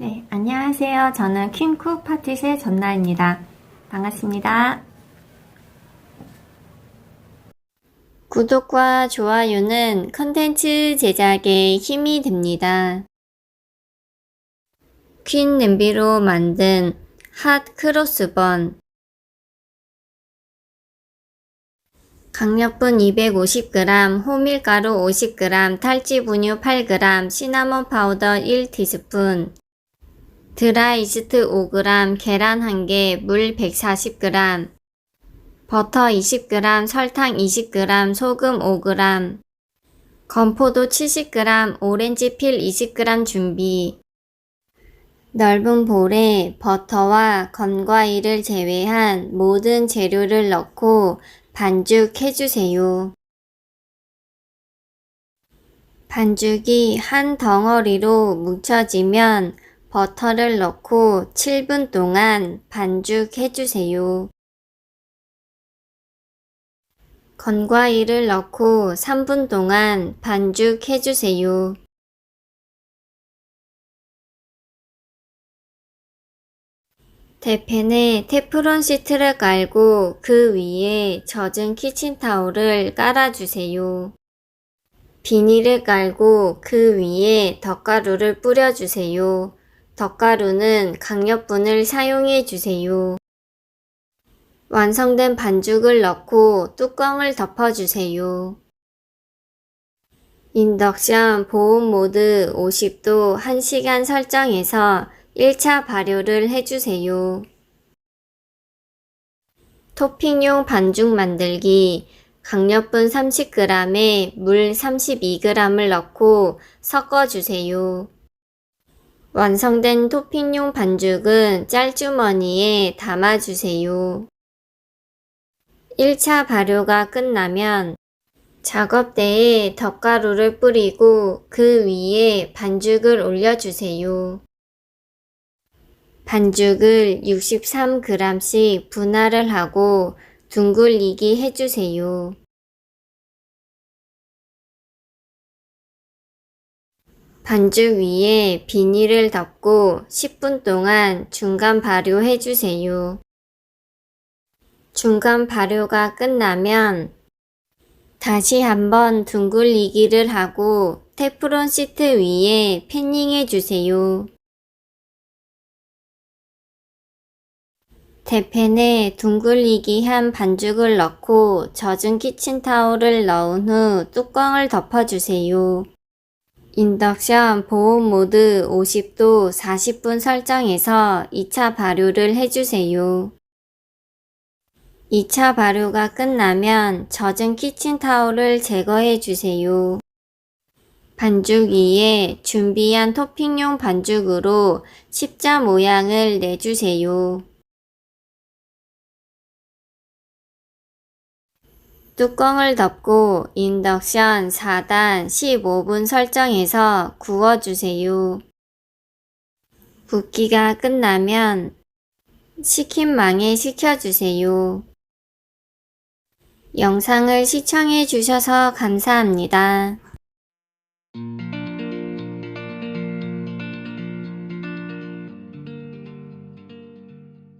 네, 안녕하세요. 저는 퀸쿡 파티의 전나입니다. 반갑습니다. 구독과 좋아요는 컨텐츠 제작에 힘이 됩니다. 퀸 냄비로 만든 핫 크로스번 강력분 250g, 호밀가루 50g, 탈지 분유 8g, 시나몬 파우더 1티스푼, 드라이스트 5g, 계란 1개, 물 140g, 버터 20g, 설탕 20g, 소금 5g, 건포도 70g, 오렌지 필 20g 준비. 넓은 볼에 버터와 건과일을 제외한 모든 재료를 넣고 반죽해주세요. 반죽이 한 덩어리로 뭉쳐지면 버터를 넣고 7분 동안 반죽해주세요. 건과일을 넣고 3분 동안 반죽해주세요. 대팬에 테프론 시트를 깔고 그 위에 젖은 키친타올을 깔아주세요. 비닐을 깔고 그 위에 덧가루를 뿌려주세요. 덧가루는 강력분을 사용해 주세요. 완성된 반죽을 넣고 뚜껑을 덮어주세요. 인덕션 보온 모드 50도 1시간 설정해서 1차 발효를 해주세요. 토핑용 반죽 만들기 강력분 30g에 물 32g을 넣고 섞어주세요. 완성된 토핑용 반죽은 짤주머니에 담아주세요. 1차 발효가 끝나면 작업대에 덧가루를 뿌리고 그 위에 반죽을 올려주세요. 반죽을 63g씩 분할을 하고 둥글리기 해주세요. 반죽 위에 비닐을 덮고 10분 동안 중간 발효해 주세요. 중간 발효가 끝나면 다시 한번 둥글리기를 하고 테프론 시트 위에 패닝해 주세요. 대팬에 둥글리기 한 반죽을 넣고 젖은 키친타올을 넣은 후 뚜껑을 덮어주세요. 인덕션 보온 모드 50도 40분 설정해서 2차 발효를 해주세요. 2차 발효가 끝나면 젖은 키친타올을 제거해 주세요. 반죽 위에 준비한 토핑용 반죽으로 십자 모양을 내주세요. 뚜껑을 덮고 인덕션 4단 15분 설정해서 구워주세요. 굽기가 끝나면 식힌망에 식혀주세요. 영상을 시청해 주셔서 감사합니다.